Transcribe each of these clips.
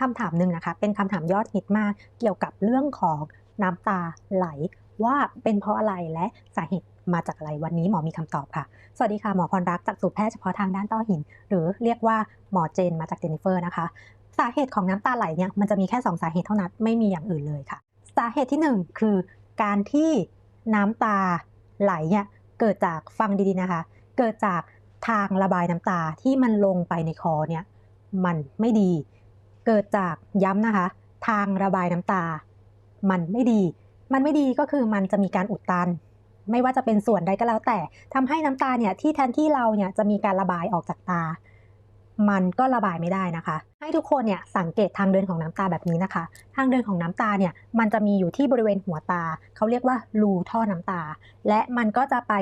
คำถามหนึ่งนะคะ เป็นคำถามยอดฮิตมาก เกี่ยวกับเรื่องของน้ำตาไหล ว่าเป็นเพราะอะไรและสาเหตุมาจากอะไรวันนี้หมอมีคำตอบค่ะ สวัสดีค่ะหมอพรรักจากสูตรแพทย์เฉพาะทางด้านต้อหิน หรือเรียกว่าหมอเจนมาจากเจนนิเฟอร์นะคะ สาเหตุของน้ำตาไหลเนี่ยมันจะมีแค่ 2 สาเหตุเท่านั้นไม่มีอย่างอื่นเลยค่ะ สาเหตุที่ 1 คือการที่น้ำตาไหลเนี่ยเกิดจากฟังดีๆนะคะ เกิดจากทางระบายน้ำตาที่มันลงไปในคอเนี่ยมันไม่ดี เกิดจากย้ำนะคะ ทางระบายน้ำตา มันไม่ดี มันไม่ดีก็คือมันจะมีการอุดตัน ไม่ว่าจะเป็นส่วนใดก็แล้วแต่ทำให้น้ำตาเนี่ยที่แทนที่เราเนี่ยจะมีการระบายออกจากตา มันก็ระบายไม่ได้นะคะ ให้ทุกคนเนี่ยสังเกตทางเดินของน้ำตาแบบนี้นะคะ ทางเดินของน้ำตาเนี่ยมันจะมีอยู่ที่บริเวณหัวตา เขาเรียกว่ารูท่อน้ำตา และมันก็จะไป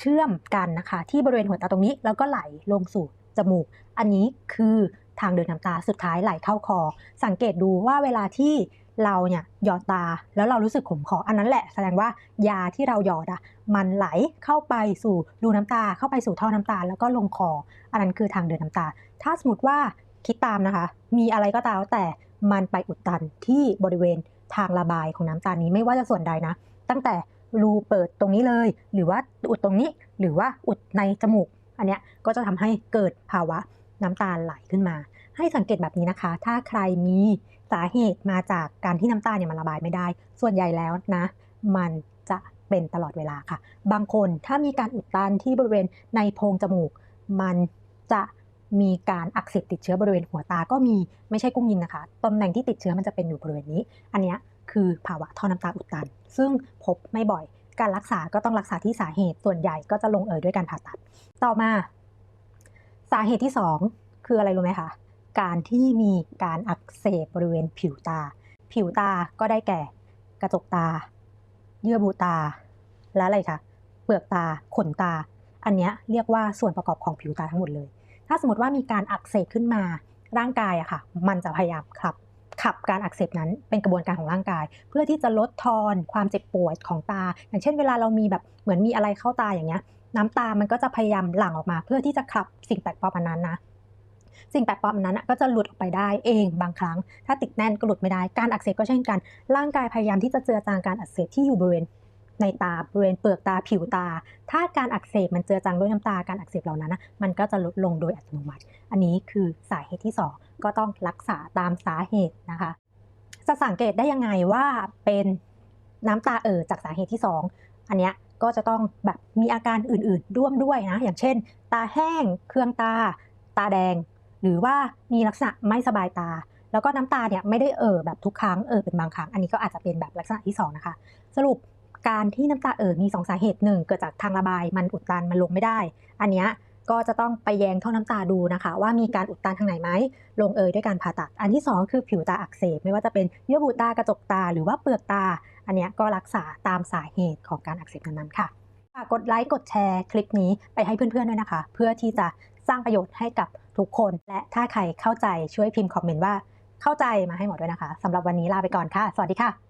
เชื่อมกันนะคะ ที่บริเวณหัวตาตรงนี้แล้วก็ไหลลงสู่จมูก อันนี้คือ ทางเดินน้ำตาสุดท้ายไหลเข้าคอ สังเกตดูว่าเวลาที่เราเนี่ยหยอดตาแล้วเรารู้สึกขมคออันนั้นแหละแสดงว่ายาที่เราหยอดอะมันไหลเข้าไปสู่รูน้ำตาเข้าไปสู่ท่อน้ำตา แล้วก็ลงคอ อันนั้นคือทางเดินน้ำตา ถ้าสมมติว่าคิดตามนะคะ มีอะไรก็ตามแต่มันไปอุดตันที่บริเวณทางระบายของน้ำตานี้ไม่ว่าจะส่วนใดนะ ตั้งแต่รูเปิดตรงนี้เลย หรือว่าอุดตรงนี้หรือว่าอุดในจมูก อันเนี้ยก็จะทำให้เกิดภาวะ น้ำตาไหลขึ้นมา ให้สังเกตแบบนี้นะคะ ถ้าใครมีสาเหตุมาจากการที่น้ำตาเนี่ยมันระบายไม่ได้ ส่วนใหญ่แล้วนะ มันจะเป็นตลอดเวลาค่ะ บางคนถ้ามีการอุดตันที่บริเวณในโพรงจมูก มันจะมีการอักเสบติดเชื้อบริเวณหัวตาก็มีไม่ใช่กุ้งยิงนะคะตำแหน่งที่ติดเชื้อมันจะเป็นอยู่บริเวณนี้ อันนี้คือภาวะท่อน้ำตาอุดตัน ซึ่งพบไม่บ่อย การรักษาก็ต้องรักษาที่สาเหตุส่วนใหญ่ก็จะลงเอยด้วยการผ่าตัด ต่อมา สาเหตุที่ 2 คืออะไรรู้ไหมคะ การที่มีการอักเสบบริเวณผิวตา ผิวตาก็ได้แก่ กระจกตา เยื่อบุตา และอะไรคะ เปลือกตา ขนตา อันนี้เรียกว่าส่วนประกอบของผิวตาทั้งหมดเลย ถ้าสมมติว่ามีการอักเสบขึ้นมา ร่างกายอะค่ะ มันจะพยายามขับ ขับการอักเสบนั้นเป็นกระบวนการของร่างกาย เพื่อที่จะลดทอนความเจ็บปวดของตา อย่างเช่นเวลาเรามีแบบเหมือนมีอะไรเข้าตาอย่างเงี้ยน้ำตามันก็จะพยายามหลั่งออกมา เพื่อที่จะขับสิ่งแปลกปลอมอันนั้นนะสิ่งแปลกปลอมนนั้นก็จะหลุดออกไปได้เองบางครั้ง ถ้าติดแน่นก็หลุดไม่ได้การอักเสบก็เช่นกัน ร่างกายพยายามที่จะเจือจางการอักเสบที่อยู่บริเวณ ในตาบริเวณเปลือกตาผิวตา ถ้าการอักเสบมันเจือจางด้วยน้ำตาการอักเสบเหล่านั้นนะมันก็จะลดลงโดยอัตโนมัติ อันนี้คือสาเหตุที่ 2 ก็ต้องรักษาตามสาเหตุนะคะจะสังเกตได้ยังไงว่าเป็นน้ำตาเอ่อจากสาเหตุที่ 2 อันเนี้ยก็จะต้องแบบมีอาการอื่นๆ ร่วมด้วยนะ อย่างเช่น ตาแห้ง เครื่องตา ตาแดง หรือว่ามีลักษณะไม่สบายตา แล้วก็น้ำตาเนี่ยไม่ได้เอ่อแบบทุกครั้งเอ่อเป็นบางครั้ง อันนี้ก็อาจจะเป็นแบบลักษณะที่ 2 นะคะ สรุป การที่น้ำตาเอ่อมี2สาเหตุหนึ่งเกิดจากทางระบายมันอุดตันมันลงไม่ได้ อันเนี้ยก็จะต้องไปแยงท่อน้ำตาดูนะคะ ว่ามีการอุดตันทางไหนไหมลงเอยด้วยการผ่าตัด อันที่ 2 คือผิวตาอักเสบไม่ว่าจะเป็นเยื่อบุตากระจกตาหรือว่าเปลือกตา อันนี้ก็รักษาตามสาเหตุของการอักเสบนั้นๆค่ะฝากกดไลค์กดแชร์คลิปนี้ไปให้เพื่อนๆด้วยนะคะ เพื่อที่จะสร้างประโยชน์ให้กับทุกคน และถ้าใครเข้าใจช่วยพิมพ์คอมเมนต์ว่าเข้าใจมาให้หมดด้วยนะคะสำหรับวันนี้ลาไปก่อนค่ะ สวัสดีค่ะ